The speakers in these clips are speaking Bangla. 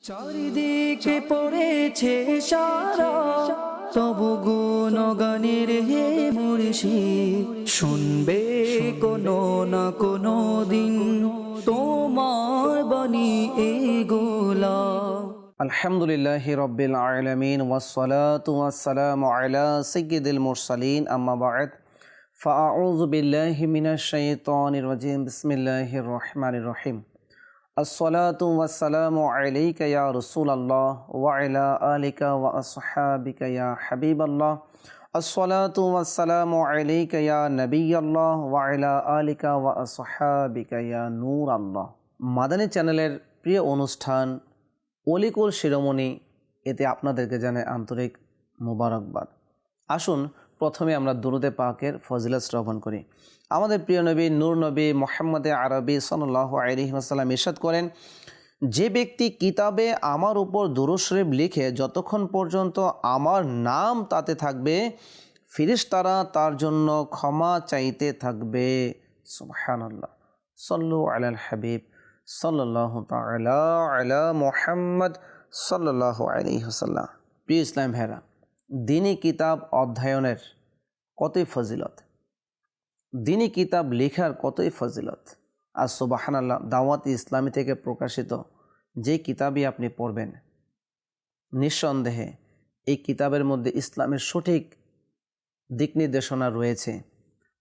চারিদিকে পড়েছে সারা তবু গুণগানের হে মুর্শি শুনবে কোনো না কোনো দিন তোমার বাণী এগোলা الحمد لله رب العالمين والصلاة والسلام على سيد المرسلين أما بعد فأعوذ بالله من الشيطان الرجيم بسم الله الرحمن الرحيم আসসালাতু মাদানী চ্যানেলের প্রিয় অনুষ্ঠান অলিকুল শিরোমণি এতে আপনাদেরকে জানে আন্তরিক মুবারকবাদ। আসুন প্রথমে আমরা দুরুদে পাকের ফজিলত শ্রবণ করি। আমাদের প্রিয় নবী, নূর নবী, মোহাম্মদে আরবি সাল্লাহ আলহিমাসাল্লাম ইরশাদ করেন, যে ব্যক্তি কিতাবে আমার উপর দুরুশরীফ লিখে যতক্ষণ পর্যন্ত আমার নাম তাতে থাকবে ফিরিস্তারা তার জন্য ক্ষমা চাইতে থাকবে। সুবহানাল্লাহ। সল্লু আলাল হাবিব। সাল্লাহ তালা আলা মোহাম্মদ সাল্লাহ আলী হাসাল্লাম প্রিয় ইসলাম ভেরা দিনী কিতাব অধ্যয়নের কতই ফজিলত? দিনী কিতাব লেখার কতই ফজিলত? আর সুবাহান আল্লাহ দাওয়াত ইসলামী থেকে প্রকাশিত যে কিতাবই আপনি পড়বেন, নিঃসন্দেহে এই কিতাবের মধ্যে ইসলামের সঠিক দিক নির্দেশনা রয়েছে।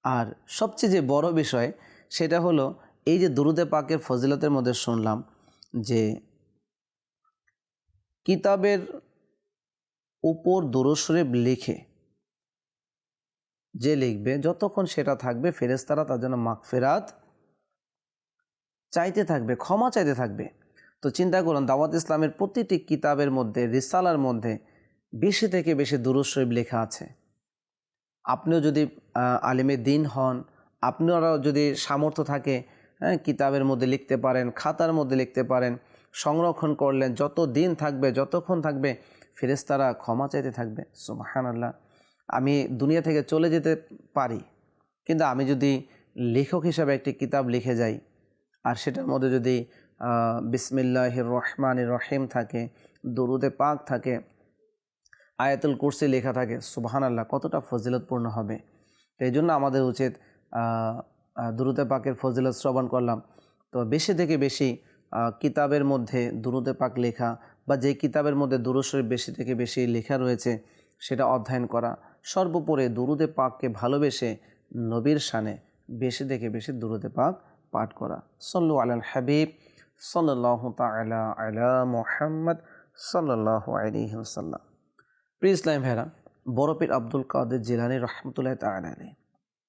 আর সবচেয়ে যে বড় বিষয়, সেটা হলো এই যে দুরুদে পাকের ফজিলতের মধ্যে শুনলাম যে কিতাবের উপর দুরুশরীফ লিখে। যে লিখবে, যতক্ষণ সেটা থাকবে ফেরেস্তারা তার জন্য মাগফেরাত চাইতে থাকবে, ক্ষমা চাইতে থাকবে। তো চিন্তা করুন, দাওয়াত ইসলামের প্রতিটি কিতাবের মধ্যে, রিসালার মধ্যে বেশি থেকে বেশি দুরুশরীফ লেখা আছে। আপনিও যদি আলিমে দিন হন আপনারাও যদি সামর্থ্য থাকে হ্যাঁ কিতাবের মধ্যে লিখতে পারেন, খাতার মধ্যে লিখতে পারেন সংরক্ষণ করলেন যত দিন থাকবে, যতক্ষণ থাকবে ফেরেস্তারা ক্ষমা চাইতে থাকবে। সুবাহান আল্লাহ আমি দুনিয়া থেকে চলে যেতে পারি, কিন্তু আমি যদি লেখক হিসাবে একটি কিতাব লিখে যাই, আর সেটার মধ্যে যদি বিসমিল্লাহ রহমান রহিম থাকে, দরুদে পাক থাকে, আয়াতুল কুরসি লেখা থাকে সুবাহান আল্লাহ কতটা ফজিলতপূর্ণ হবে। তো এই জন্য আমাদের উচিত দুরুদে পাকের ফজিলত শ্রবণ করলাম। তো বেশি থেকে বেশি কিতাবের মধ্যে দুরুদে পাক লেখা বা যে কিতাবের মধ্যে দুরুশরীফ বেশি থেকে বেশি লেখা রয়েছে, সেটা অধ্যয়ন করা সর্বোপরি দুরুদে পাককে ভালোবেসে নবীর শানে বেশি থেকে বেশি দুরুদে পাক পাঠ করা। সল্লু আলাল হাবিব সাল্লাহ তালা আলা মোহাম্মদ সাল্লাহ আলহি সাল্লাম প্রিয় ইসলাম ভেরা বরফির আব্দুল কাদের জিলানি রহমতুল্লাহ তালী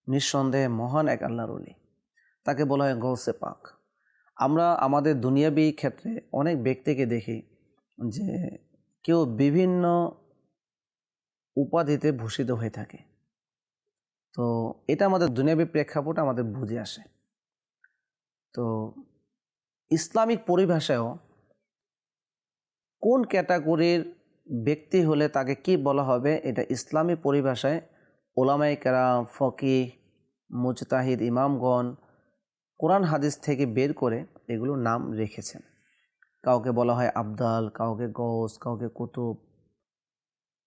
নিঃসন্দেহে মহান এক আল্লাহর অলি তাকে বলা হয় গৌসে পাক। আমরা আমাদের দুনিয়াবী ক্ষেত্রে অনেক ব্যক্তিকে দেখি যে কেউ বিভিন্ন উপাধিতে ভূষিত হয়ে থাকে। তো এটা আমাদের দুনিয়াবী প্রেক্ষাপট আমাদের বুঝে আসে। তো ইসলামিক পরিভাষায়ও কোন ক্যাটাগরির ব্যক্তি হলে তাকে কি বলা হবে, এটা ইসলামী পরিভাষায় ওলামাই কেরাম ফকি মুজতাহিদ, ইমামগণ কোরআন হাদিস থেকে বের করে এগুলো নাম রেখেছেন। কাউকে বলা হয় আবদাল, কাউকে গস কাউকে কুতুব,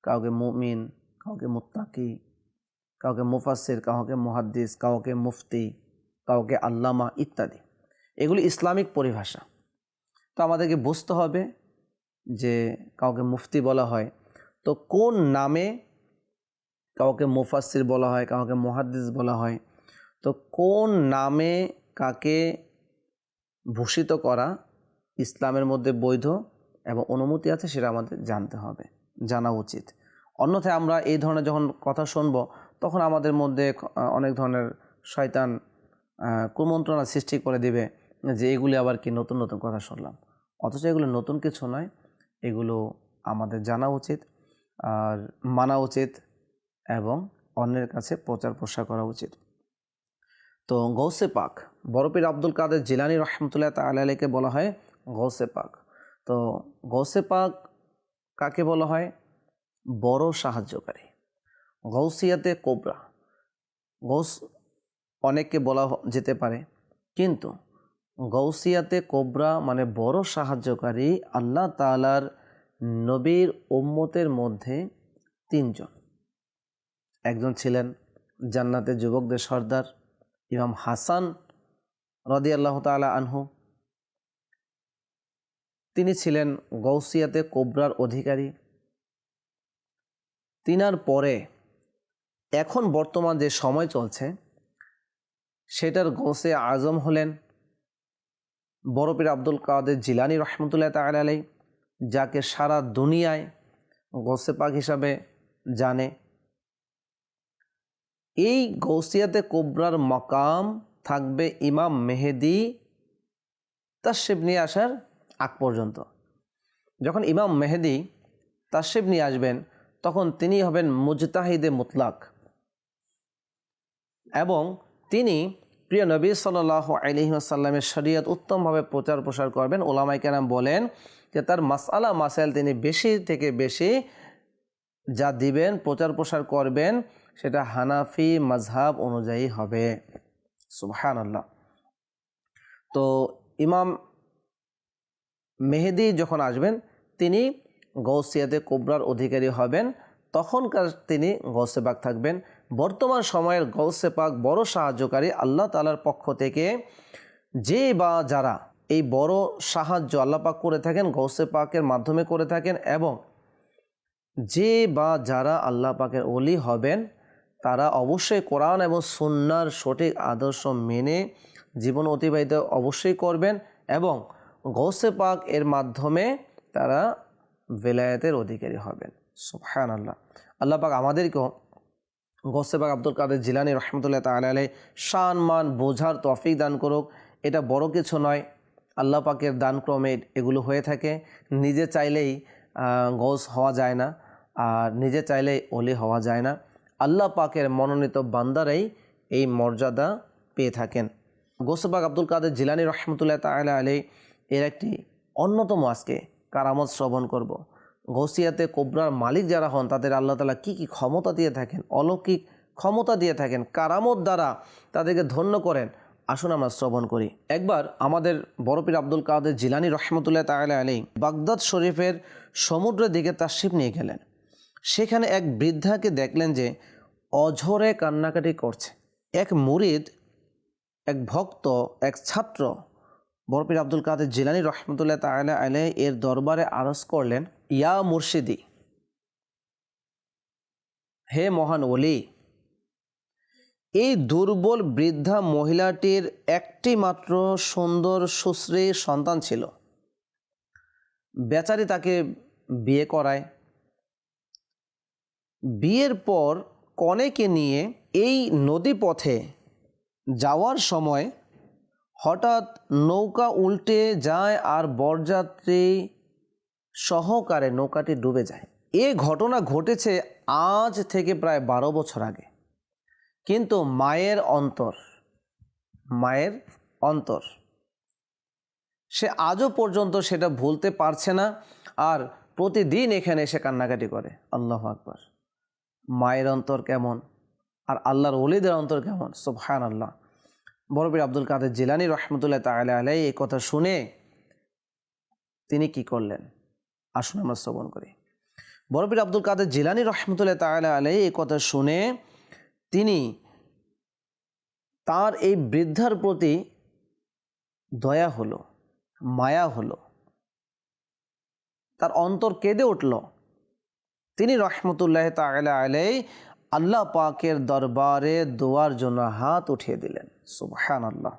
কাউকে মুমিন, কাউকে মুত্তাকি, কাউকে মুফাসির কাউকে মুহাদ্দিস, কাউকে মুফতি, কাউকে আল্লামা ইত্যাদি। এগুলি ইসলামিক পরিভাষা। তো আমাদেরকে বুঝতে হবে যে কাউকে মুফতি বলা হয় তো কোন নামে কাউকে মুফাসির বলা হয়, কাউকে মুহাদ্দিস বলা হয়, তো কোন নামে কাকে ভূষিত করা ইসলামের মধ্যে বৈধ এবং অনুমতি আছে সেটা আমাদের জানতে হবে, জানা উচিত। অন্যথায় আমরা এই ধরনের যখন কথা শুনব, তখন আমাদের মধ্যে অনেক ধরনের শয়তান কুমন্ত্রণা সৃষ্টি করে দিবে যে এগুলি আবার কি নতুন নতুন কথা শুনলাম। অথচ এগুলো নতুন কিছু নয়, এগুলো আমাদের জানা উচিত আর মানা উচিত এবং অন্যের কাছে প্রচার প্রসার করা উচিত। তো গৌসে পাক বরফির আব্দুল কাদের জিলানি রহমতুল্লাহ তালাকে বলা হয় গৌসে পাক। তো গৌসে পাক কাকে বলা হয়? বড় সাহায্যকারী। গৌসিয়াতে কোবরা গৌস অনেককে বলা যেতে পারে। কিন্তু গৌসিয়াতে কোবরা মানে বড় সাহায্যকারী আল্লাহ তালার নবীর উম্মতের মধ্যে তিনজন। একজন ছিলেন জান্নাতের যুবকদের সর্দার ইমাম হাসান রদি আল্লাহ তালা আনহু। তিনি ছিলেন গৌসিয়াতে কোবরার অধিকারী। তিনার পরে এখন বর্তমান যে সময় চলছে, সেটার গৌসে আজম হলেন। বরপীর আব্দুল কাদের জিলানি রহমতুল্লাহ তাল আলাই যাকে সারা দুনিয়ায় গৌসে পাক হিসাবে জানে। এই গৌসিয়াতে কোবরার মকাম থাকবে ইমাম মেহেদি তাশিব নিয়ে আসার আগ পর্যন্ত। যখন ইমাম মেহেদি তাশিব নিয়ে আসবেন, তখন তিনি হবেন মুজতাহিদে মুতলাক এবং তিনি প্রিয় নবী সাল্লাহ আলহিহাসাল্লামের শরীয়ত উত্তমভাবে প্রচার প্রসার করবেন। ওলামাই কেরাম বলেন যে তার মাসালা মাসাইল তিনি বেশি থেকে বেশি যা দিবেন প্রচার প্রসার করবেন সেটা হানাফি মজহাব অনুযায়ী হবে। সুবহান আল্লাহ তো ইমাম মেহেদি যখন আসবেন, তিনি গৌসিয়াতে কোবরার অধিকারী হবেন, তখনকার তিনি গৌসেবাক থাকবেন। বর্তমান সময়ের গৌসেপাক বড় সাহায্যকারী আল্লাহ তালার পক্ষ থেকে যে বা যারা এই বড় সাহায্য আল্লাপাক করে থাকেন গৌসে পাকের মাধ্যমে করে থাকেন এবং যে বা যারা আল্লাহ পাকের অলি হবেন তারা অবশ্যই কোরআন এবং সুন্নার সঠিক আদর্শ মেনে জীবন অতিবাহিত অবশ্যই করবেন এবং গৌসে পাক এর মাধ্যমে তারা বেলায়েতের অধিকারী হবেন। সুফহান আল্লাহ আল্লাহ পাক আমাদেরকেও গৌসে পাক আব্দুল কাদের জিলানি রহমতুল্লাহ তাল আলাই শান, মান, বোঝার তফিক দান করুক। এটা বড় কিছু নয়। আল্লাহ পাকের দানক্রমে এগুলো হয়ে থাকে। নিজে চাইলেই গৌস হওয়া যায় না। আর নিজে চাইলেই অলি হওয়া যায় না। আল্লাহ পাকের মনোনীত বান্দারাই এই মর্যাদা পেয়ে থাকেন। গোসবাগ আব্দুল কাদের জিলানি রহমতুল্লাহ তালা আলী এর একটি অন্যতম আজকে কারামত শ্রবণ করব। গৌসিয়াতে কোবরার মালিক যারা হন, তাদের আল্লাহ তালা কী কী ক্ষমতা দিয়ে থাকেন, অলৌকিক ক্ষমতা দিয়ে থাকেন, কারামত দ্বারা তাদেরকে ধন্য করেন, আসুন আমরা শ্রবণ করি। একবার আমাদের বড়পীর আব্দুল কাদের জিলানি রহমতুল্লাহ তালা আলী বাগদাদ শরীফের সমুদ্রের দিকে তার শিপ নিয়ে গেলেন। সেখানে এক বৃদ্ধাকে দেখলেন যে অঝরে কান্নাকাটি করছে। এক মুরিদ, এক ভক্ত, এক ছাত্র বরপির আব্দুল কাদের জিলানি রহমতুল্লাহ তালা আলে এর দরবারে আরজ করলেন, ইয়া মুর্শিদি, হে মহান ওলি, এই দুর্বল বৃদ্ধা মহিলাটির একটি মাত্র সুন্দর সুশ্রী সন্তান ছিল। বেচারি তাকে বিয়ে করায়। বিয়ের পর কনেকে নিয়ে এই নদী পথে যাওয়ার সময় হঠাৎ নৌকা উল্টে যায় আর বরযাত্রী সহকারে নৌকাটি ডুবে যায়। এ ঘটনা ঘটেছে আজ থেকে প্রায় বারো বছর আগে। কিন্তু মায়ের অন্তর মায়ের অন্তর, সে আজও পর্যন্ত সেটা ভুলতে পারছে না আর প্রতিদিন এখানে এসে কান্নাকাটি করে। আল্লাহ আকবার। মায়ের অন্তর কেমন? আর আল্লাহর অলিদের অন্তর কেমন? সোফহান আল্লাহ বরবির আব্দুল কাদের জিলানি রহমতুল্লাহ তালা আলাই এই কথা শুনে তিনি কি করলেন? আসুন আমরা শ্রবণ করি। বরবির আব্দুল কাদের জিলানি রহমতুল্লাহ তালা আলাই এই কথা শুনে তিনি তার এই বৃদ্ধার প্রতি দয়া হলো, মায়া হলো। তার অন্তর কেঁদে উঠল। তিনি রহমতুল্লাহ তালা আলাই আল্লাহ পাকের দরবারে দোয়ার জন্য হাত উঠিয়ে দিলেন। সুবহান আল্লাহ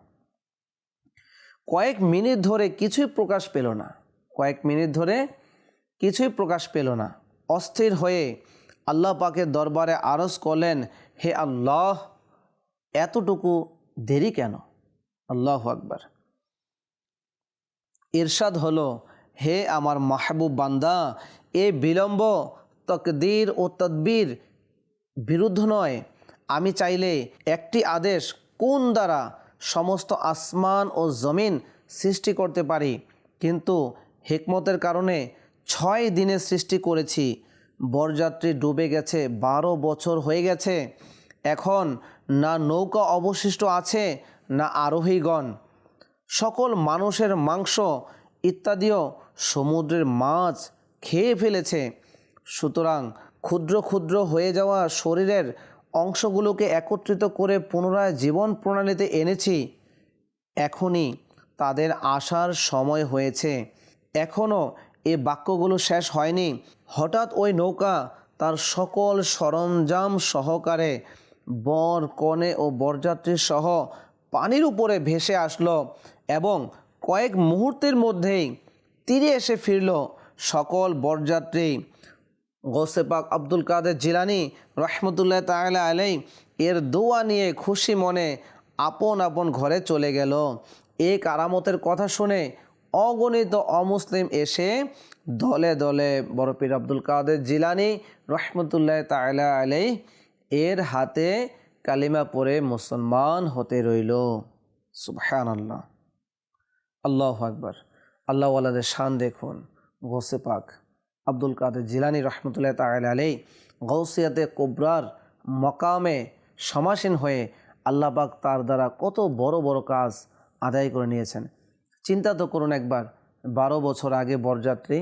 কয়েক মিনিট ধরে কিছুই প্রকাশ পেল না। কয়েক মিনিট ধরে কিছুই প্রকাশ পেল না। অস্থির হয়ে আল্লাহ পাকের দরবারে আরজ করলেন, হে আল্লাহ, এতটুকু দেরি কেন? আল্লাহ আকবার। ইরশাদ হলো, হে আমার মাহবুব বান্দা, এ বিলম্ব তকদির ও তদবির বিরুদ্ধ নয়। আমি চাইলে একটি আদেশ কোন দ্বারা সমস্ত আসমান ও জমিন সৃষ্টি করতে পারি? কিন্তু হেকমতের কারণে ছয় দিনে সৃষ্টি করেছি। বরযাত্রী ডুবে গেছে, বারো বছর হয়ে গেছে। এখন না নৌকা অবশিষ্ট আছে, না আরোহীগণ। সকল মানুষের মাংস ইত্যাদিও সমুদ্রের মাছ খেয়ে ফেলেছে। সুতরাং ক্ষুদ্র ক্ষুদ্র হয়ে যাওয়া শরীরের অংশগুলোকে একত্রিত করে পুনরায় জীবন প্রণালীতে এনেছি। এখনই তাদের আসার সময় হয়েছে। এখনও এ বাক্যগুলো শেষ হয়নি। হঠাৎ ওই নৌকা তার সকল সরঞ্জাম সহকারে বর কনে ও বরযাত্রী সহ পানির উপরে ভেসে আসলো এবং কয়েক মুহূর্তের মধ্যেই তীরে এসে ফিরল সকল বরযাত্রী। গোসে পাক আব্দুল কাদের জিলানি রহমতুল্লাহ তাআলা আলাই এর দোয়া নিয়ে খুশি মনে আপন আপন ঘরে চলে গেল। এই কারামতের কথা শুনে অগণিত অমুসলিম এসে দলে দলে বরপীর আব্দুল কাদের জিলানি রহমতুল্লাহ তাআলা আলাই এর হাতে কালিমা পরে মুসলমান হতে রইল। সুবহান আল্লাহ আল্লাহ আকবর। আল্লাহওয়ালাদের শান দেখুন। গোসে পাক আব্দুল কাদের জিলানি রহমতুল্লাহ তাল আলী গৌসিয়াতে কোবরার মকামে সমাসীন হয়ে আল্লাপাক তার দ্বারা কত বড় বড় কাজ আদায় করে নিয়েছেন। চিন্তা তো করুন একবার, বারো বছর আগে বরযাত্রী,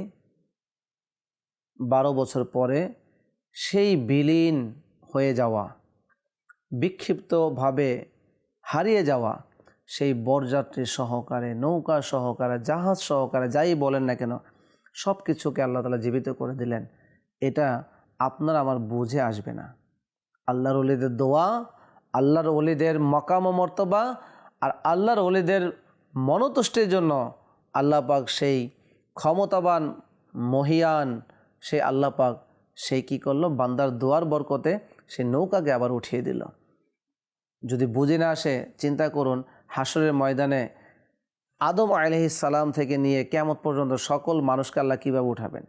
বারো বছর পরে সেই বিলীন হয়ে যাওয়া, বিক্ষিপ্তভাবে হারিয়ে যাওয়া সেই বরযাত্রী সহকারে, নৌকা সহকারে, জাহাজ সহকারে, যাই বলেন না কেন সব কিছুকে আল্লাহ তালা জীবিত করে দিলেন। এটা আপনার আমার বুঝে আসবে না। আল্লাহর অলিদের দোয়া, আল্লাহর অলিদের মকাম ও মর্তবা আর আল্লাহর অলিদের মনতুষ্টির জন্য আল্লাহ পাক সেই ক্ষমতাবান, মহিয়ান সেই আল্লাহ পাক সেই কী করল? বান্দার দোয়ার বরকতে সে নৌকাকে আবার উঠিয়ে দিল। যদি বুঝে না আসে, চিন্তা করুন হাসরের ময়দানে আদম সালাম থেকে নিয়ে কেমত পর্যন্ত সকল মানুষকে আল্লাহ কীভাবে উঠাবেন?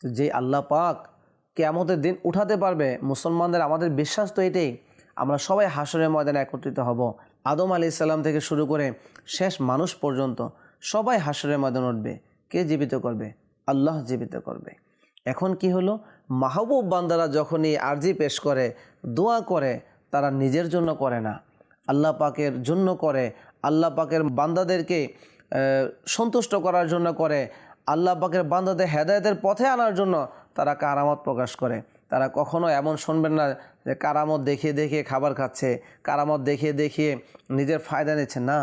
তো যে আল্লাহ পাক কেমতের দিন উঠাতে পারবে, মুসলমানদের আমাদের বিশ্বাস তো এটাই, আমরা সবাই হাসরের ময়দানে একত্রিত হব। আদম আলি সাল্লাম থেকে শুরু করে শেষ মানুষ পর্যন্ত সবাই হাসরের ময়দান উঠবে। কে জীবিত করবে? আল্লাহ জীবিত করবে। এখন কি হলো? মাহবুব বান্দারা যখনই আর্জি পেশ করে, দোয়া করে, তারা নিজের জন্য করে না। আল্লাহ পাকের জন্য করে, আল্লাহ পাকের বান্দাদেরকে সন্তুষ্ট করার জন্য করে। আল্লাহ পাকের বান্দাদের হেদায়তের পথে আনার জন্য তারা কারামত প্রকাশ করে। তারা কখনো এমন শুনবেন না যে কারামত দেখিয়ে দেখিয়ে খাবার খাচ্ছে, কারামত দেখিয়ে দেখিয়ে নিজের ফায়দা নিচ্ছে। না,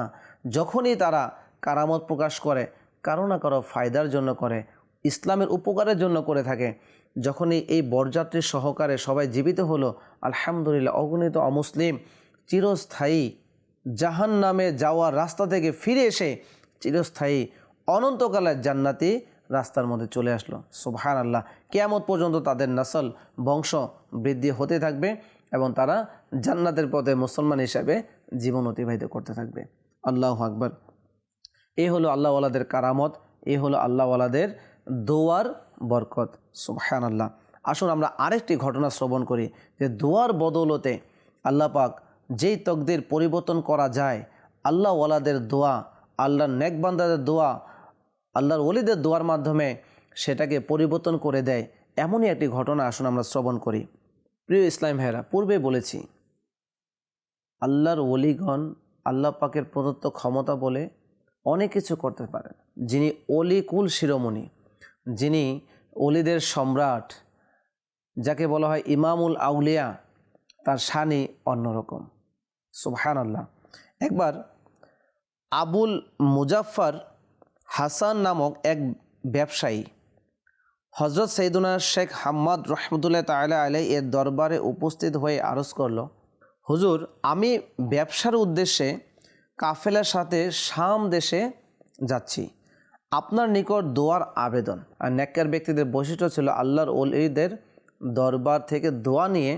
যখনই তারা কারামত প্রকাশ করে, কারও না কারও ফায়দার জন্য করে, ইসলামের উপকারের জন্য করে থাকে। যখনই এই বরযাত্রীর সহকারে সবাই জীবিত হলো, আলহামদুলিল্লাহ, অগণিত অমুসলিম চিরস্থায়ী জাহান নামে যাওয়ার রাস্তা থেকে ফিরে এসে চিরস্থায়ী অনন্তকালের জান্নাতি রাস্তার মধ্যে চলে আসলো। সুবহান আল্লাহ কেয়ামত পর্যন্ত তাদের নসল বংশ বৃদ্ধি হতে থাকবে এবং তারা জান্নাতের পথে মুসলমান হিসাবে জীবন অতিবাহিত করতে থাকবে। আল্লাহ আকবর। এই হলো আল্লাহওয়ালাদের কারামত, এ হলো আল্লাহওয়ালাদের দোয়ার বরকত। সুবহান আল্লাহ আসুন আমরা আরেকটি ঘটনা শ্রবণ করি, যে দোয়ার বদৌলতে আল্লাহ পাক যেই তকদির পরিবর্তন করা যায়, আল্লাহওয়ালাদের দোয়া আল্লাহর নেকবান্দাদের দোয়া, আল্লাহর ওলিদের দোয়ার মাধ্যমে সেটাকে পরিবর্তন করে দেয়। এমনই একটি ঘটনা আসুন আমরা শ্রবণ করি। প্রিয় ইসলাম ভাইরা পূর্বে বলেছি, আল্লাহর ওলিগণ আল্লাহ পাকের প্রদত্ত ক্ষমতা বলে অনেক কিছু করতে পারেন যিনি অলিকুল শিরোমণি, যিনি অলিদের সম্রাট, যাকে বলা হয় ইমামুল আউলিয়া, তার শানি অন্যরকম। সুবহান আল্লাহ একবার আবুল মুজাফফর হাসান নামক এক ব্যবসায়ী। হজরত সৈদুনা শেখ হাম্মদ রহমতুল্লাহ তালা আলাই এর দরবারে উপস্থিত হয়ে আরজ করল, হুজুর, আমি ব্যবসার উদ্দেশ্যে কাফেলার সাথে শাম দেশে যাচ্ছি। আপনার নিকট দোয়ার আবেদন। আর নেককার ব্যক্তিদের বৈশিষ্ট্য ছিল আল্লাহর ওলিদের দরবার থেকে দোয়া নিয়ে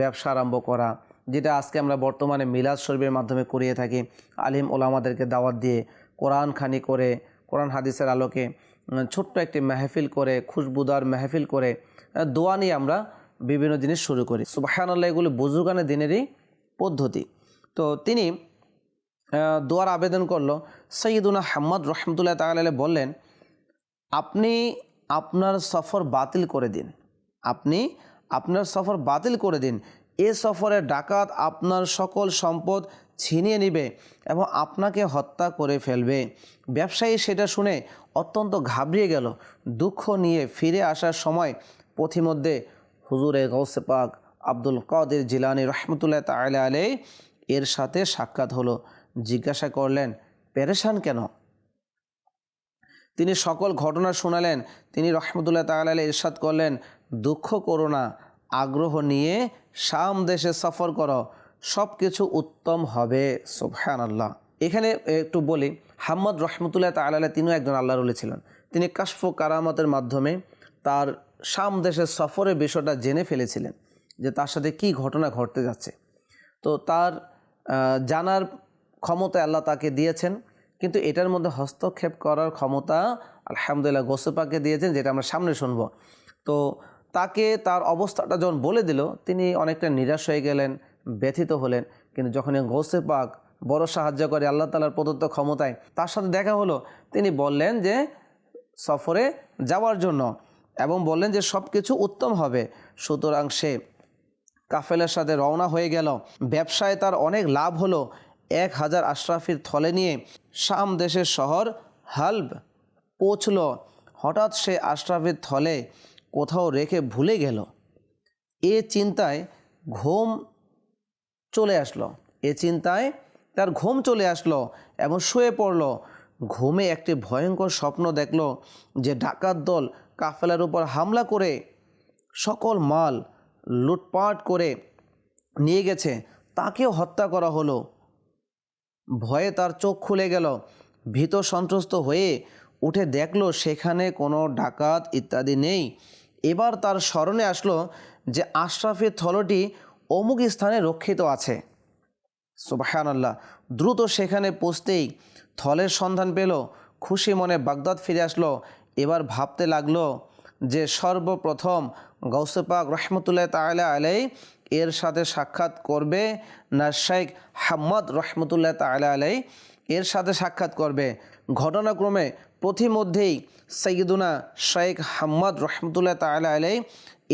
ব্যবসা আরম্ভ করা। যেটা আজকে আমরা বর্তমানে মিলাদ শরীফের মাধ্যমে করিয়ে থাকি। আলিম ওলামাদেরকে দাওয়াত দিয়ে কোরআন খানি করে, কোরআন হাদিসের আলোকে ছোট্ট একটি মেহফিল করে, খুশবুদার মেহফিল করে দোয়া নিয়ে আমরা বিভিন্ন জিনিস শুরু করি। সুবাহান আল্লাহ এগুলি বুজুর্গানের দিনেরই পদ্ধতি। তো তিনি দোয়ার আবেদন করল। সৈয়দুনা হাম্মদ রহমতুল্লাহ তাহলে বললেন, আপনি আপনার সফর বাতিল করে দিন। আপনি আপনার সফর বাতিল করে দিন। এ সফরে ডাকাত আপনার সকল সম্পদ ছিনিয়ে নিবে এবং আপনাকে হত্যা করে ফেলবে। ব্যবসায়ী সেটা শুনে অত্যন্ত ঘাবড়িয়ে গেল। দুঃখ নিয়ে ফিরে আসার সময় পথিমধ্যে হুজুরে গৌসে পাক আব্দুল কাদের জিলানি রহমতুল্লাহ তালা আলাই এর সাথে সাক্ষাৎ হলো। জিজ্ঞাসা করলেন, পেরেশান কেন? তিনি সকল ঘটনা শোনালেন। তিনি রহমতুল্লাহ তাআলা ইরশাদ করলেন, দুঃখ করো না আগ্রহ নিয়ে শাম দেশে সফর করো সব কিছু উত্তম হবে সুবহান আল্লাহ এখানে একটু বলি, হাম্মদ রহমতুল্লাহ তাআলা তিনিও একজন আল্লাহ ছিলেন। তিনি কাশফ কারামতের মাধ্যমে তার শাম দেশের সফরের বিষয়টা জেনে ফেলেছিলেন যে তার সাথে কি ঘটনা ঘটতে যাচ্ছে। তো তার জানার ক্ষমতা আল্লাহ তাকে দিয়েছেন, কিন্তু এটার মধ্যে হস্তক্ষেপ করার ক্ষমতা আলহামদুলিল্লাহ গোসেপাকে দিয়েছেন, যেটা আমরা সামনে শুনব। তো তাকে তার অবস্থাটা যখন বলে দিল, তিনি অনেকটা নিরাশ হয়ে গেলেন, ব্যথিত হলেন। কিন্তু যখন গৌসে পাক বড় সাহায্য করে আল্লাহ তালার প্রদত্ত ক্ষমতায়, তার সাথে দেখা হলো, তিনি বললেন যে সফরে যাওয়ার জন্য এবং বললেন যে সব কিছু উত্তম হবে। সুতরাং সে কাফেলের সাথে রওনা হয়ে গেল। ব্যবসায় তার অনেক লাভ হলো। এক হাজার আশরাফির থলে নিয়ে শাম দেশের শহর হালব পৌঁছল। হঠাৎ সে আশরাফির থলে কোথাও রেখে ভুলে গেল। এ চিন্তায় ঘুম চলে আসলো। এ চিন্তায় তার ঘুম চলে আসলো এবং শুয়ে পড়ল। ঘুমে একটি ভয়ঙ্কর স্বপ্ন দেখল যে ডাকাত দল কাফেলার উপর হামলা করে সকল মাল লুটপাট করে নিয়ে গেছে, তাকেও হত্যা করা হলো। ভয়ে তার চোখ খুলে গেল। ভীত সন্ত্রস্ত হয়ে উঠে দেখল সেখানে কোনো ডাকাত ইত্যাদি নেই। এবার তার স্মরণে আসলো যে আশরাফের থলটি অমুক স্থানে রক্ষিত আছে। সুবাহান আল্লাহ দ্রুত সেখানে পৌঁছতেই থলের সন্ধান পেল। খুশি মনে বাগদাদ ফিরে আসলো। এবার ভাবতে লাগল যে সর্বপ্রথম গৌসেপাক রহমতুল্লাহ তালা আলাই এর সাথে সাক্ষাৎ করবে না শেখ হাম্মদ রহমতুল্লাহ তালা আলাই এর সাথে সাক্ষাৎ করবে। ঘটনাক্রমে প্রতিমধ্যেই সৈয়দুনা শেখ হাম্মদ রহমতুল্লাহ তালা আলাই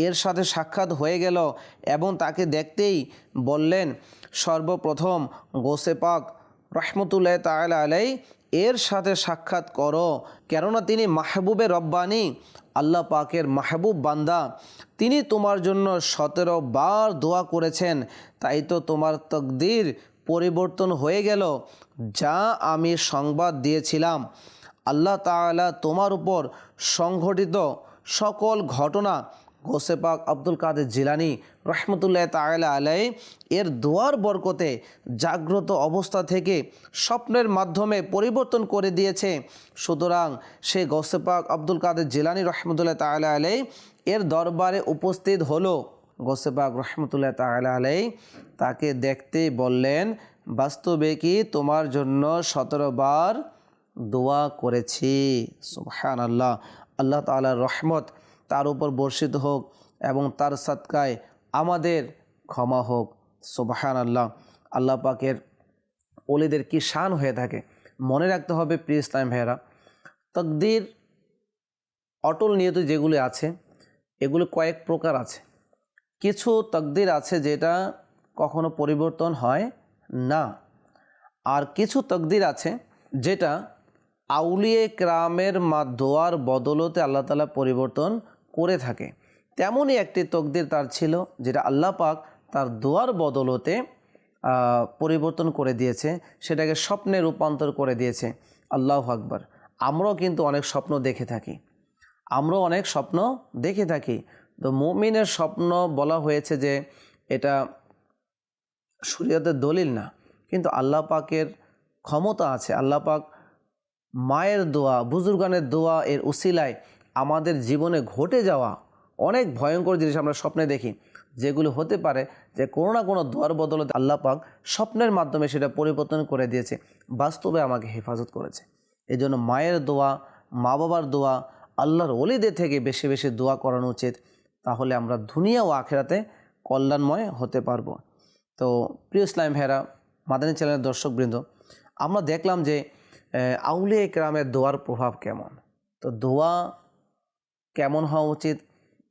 এর সাথে সাক্ষাৎ হয়ে গেল এবং তাকে দেখতেই বললেন, সর্বপ্রথম গোসে পাক রহমতুল্লাহ তালা আলাই এর সাথে সাক্ষাৎ করো। কেননা তিনি মাহবুবে রব্বানি, আল্লাহ পাকের মাহবুব বান্দা। তিনি তোমার জন্য সতেরো বার দোয়া করেছেন। তাই তো তোমার তকদির পরিবর্তন হয়ে গেল, যা আমি সংবাদ দিয়েছিলাম। আল্লাহ তাআলা তোমার উপর সংঘটিত সকল ঘটনা গোসেপাক আব্দুল কাদের জিলানি রহমতুল্লাহ তাআলা আলাই, এর দোয়ার বরকতে জাগ্রত অবস্থা থেকে স্বপ্নের মাধ্যমে পরিবর্তন করে দিয়েছে। সুতরাং সে গোসেপাক আব্দুল কাদের জিলানি রহমতুল্লাহ তাআলা আলাই, এর দরবারে উপস্থিত হলো। গোসেপাক রহমতুল্লাহ তাআলা আলাই তাকে দেখতে বললেন, বাস্তবে কি তোমার জন্য সতেরো বার দোয়া করেছি। সুবহান আল্লাহ আল্লাহ তাআলার রহমত তার উপর বর্ষিত হোক এবং তার সৎকায় আমাদের ক্ষমা হোক। সুবহান আল্লাহ আল্লাহ পাকের ওলিদের কি শান হয়ে থাকে? মনে রাখতে হবে প্রিয় ইসলাম ভাইয়েরা, তকদির অটল নিয়ত যেগুলি আছে, এগুলো কয়েক প্রকার আছে। কিছু তকদির আছে যেটা কখনো পরিবর্তন হয় না। আর কিছু তকদির আছে যেটা আউলিয়ে ক্রামের মা দোয়ার বদলতে আল্লাহ তালা পরিবর্তন করে থাকে। তেমনই একটি তকদির তার ছিল যেটা আল্লাহ পাক তার দোয়ার বদলতে পরিবর্তন করে দিয়েছে, সেটাকে স্বপ্নে রূপান্তর করে দিয়েছে। আল্লাহ আকবার। আমরাও কিন্তু অনেক স্বপ্ন দেখে থাকি। আমরাও অনেক স্বপ্ন দেখে থাকি। তো মুমিনের স্বপ্ন বলা হয়েছে যে এটা শরীয়তের দলিল না, কিন্তু আল্লাহ পাকের ক্ষমতা আছে। আল্লাহ পাক মায়ের দোয়া, বুজুর্গানের দোয়া এর উসিলায় আমাদের জীবনে ঘটে যাওয়া অনেক ভয়ঙ্কর জিনিস আমরা স্বপ্নে দেখি, যেগুলো হতে পারে যে কোনো না কোনো দোয়ার বদলতে আল্লাহ পাক স্বপ্নের মাধ্যমে সেটা পরিবর্তন করে দিয়েছে, বাস্তবে আমাকে হেফাজত করেছে। এই জন্য মায়ের দোয়া মা বাবার দোয়া, আল্লাহর অলিদের থেকে বেশি বেশি দোয়া করানো উচিত, তাহলে আমরা দুনিয়া ও আখেরাতে কল্যাণময় হতে পারব। তো প্রিয় ইসলাম ভেরা মাদানী চ্যানেলের দর্শকবৃন্দ, আমরা দেখলাম যে আহ, আউলিয়া ইকরামের দোয়ার প্রভাব কেমন? তো দোয়া কেমন হওয়া উচিত?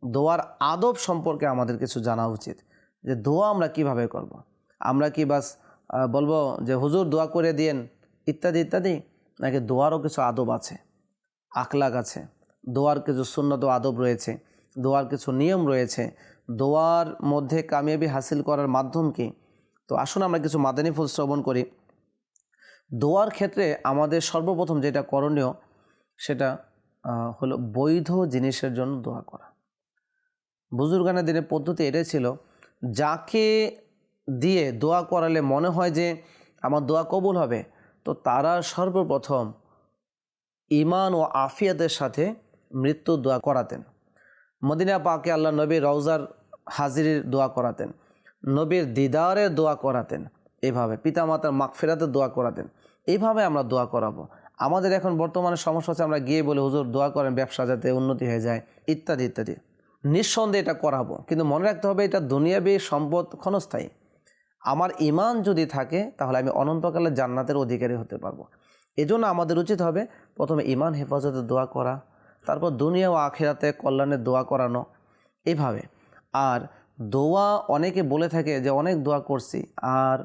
দোয়ার আদব সম্পর্কে আমাদের কিছু জানা উচিত। যে দোয়া আমরা কীভাবে করব। আমরা কি বাস বলব যে হুজুর দোয়া করে দিয়েন ইত্যাদি ইত্যাদি? নাকি দোয়ারও কিছু আদব আছে? আখলাক আছে। দোয়ার কিছু সুন্নত আদব রয়েছে। দোয়ার কিছু নিয়ম রয়েছে। দোয়ার মধ্যে কামিয়াবি হাসিল করার মাধ্যম কি? তো আসুন আমরা কিছু মাদানী ফুল শ্রবণ করি। দোয়ার ক্ষেত্রে আমাদের সর্বপ্রথম যেটা করণীয়, সেটা হলো বৈধ জিনিসের জন্য দোয়া করা। বুজুর্গানের দিনের পদ্ধতি এটাই ছিল, যাকে দিয়ে দোয়া করালে মনে হয় যে আমার দোয়া কবুল হবে, তো তারা সর্বপ্রথম ইমান ও আফিয়াতের সাথে মৃত্যু দোয়া করাতেন। মদিনা পাকে আল্লাহ নবীর রওজার হাজিরির দোয়া করাতেন, নবীর দিদারের দোয়া করাতেন, এভাবে পিতামাতার মাগফিরাতের দোয়া করাতেন। এইভাবে আমরা দোয়া করাবো। আমাদের এখন বর্তমানে সমস্যা হচ্ছে আমরা গিয়ে বলে, হুজুর, দোয়া করেন ব্যবসা যাতে উন্নতি হয়ে যায়, ইত্যাদি ইত্যাদি। নিঃসন্দেহে এটা করাবো, কিন্তু মনে রাখতে হবে এটা দুনিয়াবী সম্পদ ক্ষণস্থায়ী। আমার ইমান যদি থাকে, তাহলে আমি অনন্তকালে জান্নাতের অধিকারী হতে পারব। এজন্য আমাদের উচিত হবে প্রথমে ইমান হেফাজতে দোয়া করা, তারপর দুনিয়া ও আখেরাতে কল্যাণের দোয়া করানো। এভাবে। আর দোয়া অনেকে বলে থাকে যে, অনেক দোয়া করছি, আর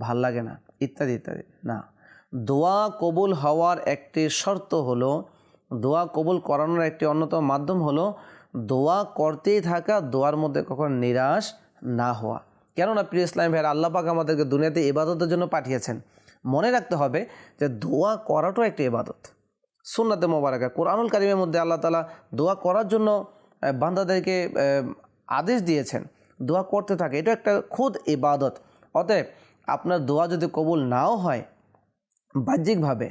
ভালো লাগে না, ইত্যাদি ইত্যাদি। না। দোয়া কবুল হওয়ার একটি শর্ত হলো, দোয়া কবুল করানোর একটি অন্যতম মাধ্যম হলো, দোয়া করতেই থাকা, দোয়ার মধ্যে কখনো নিরাশ না হওয়া। কেননা প্রিয় ইসলাম ভাইয়ের, আল্লাহ পাক আমাদেরকে দুনিয়াতে ইবাদতের জন্য পাঠিয়েছেন। মনে রাখতে হবে যে দোয়া করাটাও একটি ইবাদত। সুন্নাতে মোবারকা, কোরআনুল কারিমের মধ্যে আল্লাহ তালা দোয়া করার জন্য বান্দাদেরকে আদেশ দিয়েছেন, দোয়া করতে থাকে। এটা একটা খুদ ইবাদত। অতএব আপনার দোয়া যদি কবুল নাও হয় বাহ্যিকভাবে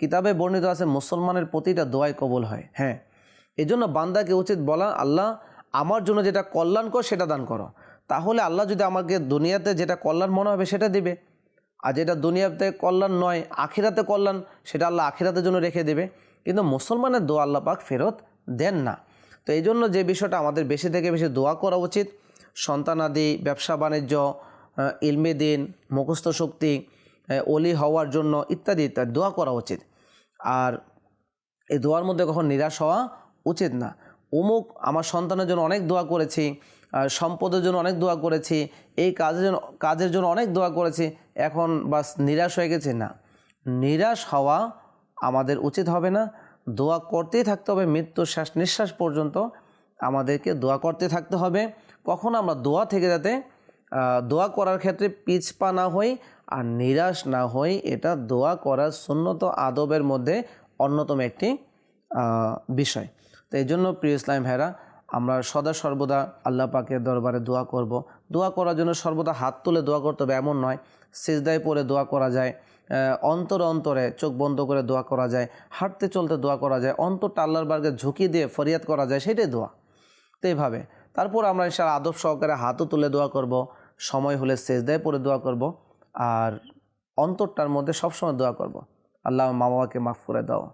কিতাবে বর্ণিত আছে মুসলমানের প্রতিটা দোয়াই কবুল হয়। হ্যাঁ এই জন্য বান্দাকে উচিত বলা আল্লাহ আমার জন্য যেটা কল্যাণকর সেটা দান করো। তাহলে আল্লাহ যদি আমাকে দুনিয়াতে যেটা কল্যাণ মনে হবে সেটা দিবে। আর যেটা দুনিয়াতে কল্যাণ নয় আখিরাতে কল্যাণ সেটা আল্লাহ আখিরাতের জন্য রেখে দেবে। কিন্তু মুসলমানের দোয়া আল্লাহ পাক ফেরত দেন না। তো এই জন্য যে বিষয়টা আমাদের বেশি থেকে বেশি দোয়া করা উচিত সন্তানাদি ব্যবসা বাণিজ্য আহ, ইলমে দিন মুখস্থ শক্তি অলি হওয়ার জন্য ইত্যাদি ইত্যাদি, দোয়া করা উচিত। আর এই দোয়ার মধ্যে কখন নিরাশ হওয়া উচিত না। অমুক আমার সন্তানের জন্য অনেক দোয়া করেছি সম্পদের জন্য অনেক দোয়া করেছি, এই কাজের জন্য কাজের জন্য অনেক দোয়া করেছি, এখন বাস নিরাশ হয়ে গেছে, না। নিরাশ হওয়া আমাদের উচিত হবে না। দোয়া করতেই থাকতে হবে মৃত্যু শ্বাস নিঃশ্বাস পর্যন্ত আমাদেরকে দোয়া করতে থাকতে হবে। কখন আমরা দোয়া থেকে যাতে দোয়া করার ক্ষেত্রে পিছপা না হই আর নিরাশ না হই এটা দোয়া করার সুন্নত আদবের মধ্যে অন্যতম একটি বিষয়। তো এই জন্য প্রিয় ইসলাম ভাইরা আমরা সদা সর্বদা আল্লাহ পাকের দরবারে দোয়া করব। দোয়া করার জন্য সর্বদা হাত তুলে দোয়া করতে হবে, এমন নয়। সিজদায় পরে দোয়া করা যায় অন্তরে অন্তরে চোখ বন্ধ করে দোয়া করা যায়, হাঁটতে চলতে দোয়া করা যায় অন্তরটা আল্লাহর বার্গে ঝুঁকি দিয়ে ফরিয়াদ করা যায়, সেটাই দোয়া। তো এইভাবে। তারপর আমরা ইনশাল আদব সহকারে হাতও তুলে দোয়া করব, সময় হলে সেজদায় পরে দোয়া করব। আর অন্তরটার মধ্যে সবসময় দোয়া করব। আল্লাহ মা বাবাকে মাফ করে দাও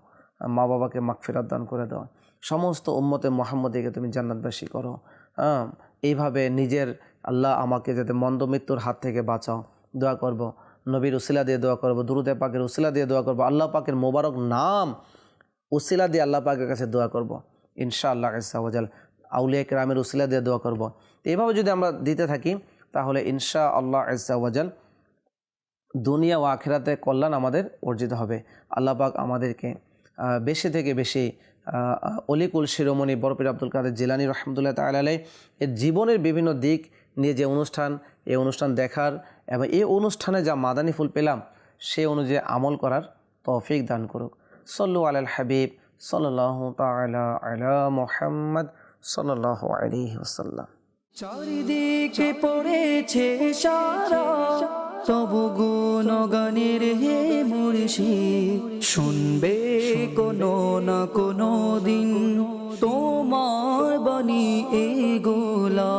মা বাবাকে মাগফিরাত দান করে দাও। সমস্ত উম্মতে মোহাম্মদীকে তুমি জান্নাতবাসী করো। হ্যাঁ এইভাবে নিজের আল্লাহ আমাকে যাতে মন্দ মৃত্যুর হাত থেকে বাঁচাও, দোয়া করব। নবীর উসিলা দিয়ে দোয়া করব, দুরুদে পাকের উসিলা দিয়ে দোয়া করব, আল্লাহ পাকের মোবারক নাম উসিলা দিয়ে আল্লাহ পাকের কাছে দোয়া করব। ইনশাআল্লাহ আসাওয়াজাল আউলিয়া কেরামের উসিলা দিয়ে দোয়া করব। এইভাবে যদি আমরা দিতে থাকি, তাহলে ইনশা আল্লাহ আসাওয়াজাল দুনিয়া ও আখেরাতে কল্যাণ আমাদের অর্জিত হবে। আল্লাহ পাক আমাদেরকে বেশি থেকে বেশি অলিকুল শিরোমণি বরপির আব্দুল কাদের জিলানি রহমতুল্লাহ তালাই এর জীবনের বিভিন্ন দিক নিয়ে যে অনুষ্ঠান, এই অনুষ্ঠান দেখার এবং এই অনুষ্ঠানে যা মাদানি ফুল পেলাম, সে অনুযায়ী আমল করার তৌফিক দান করুক। সল্লু আলাল হাবিব সাল্লাহ আলা মোহাম্মদ সাল্লাহ আলী ওসাল্লাম চারিদিকে পড়েছে সারা। তবু গুণগণের হে মুর্শি শুনবে কোনো না কোনো দিন তোমার বাণী এগুলা।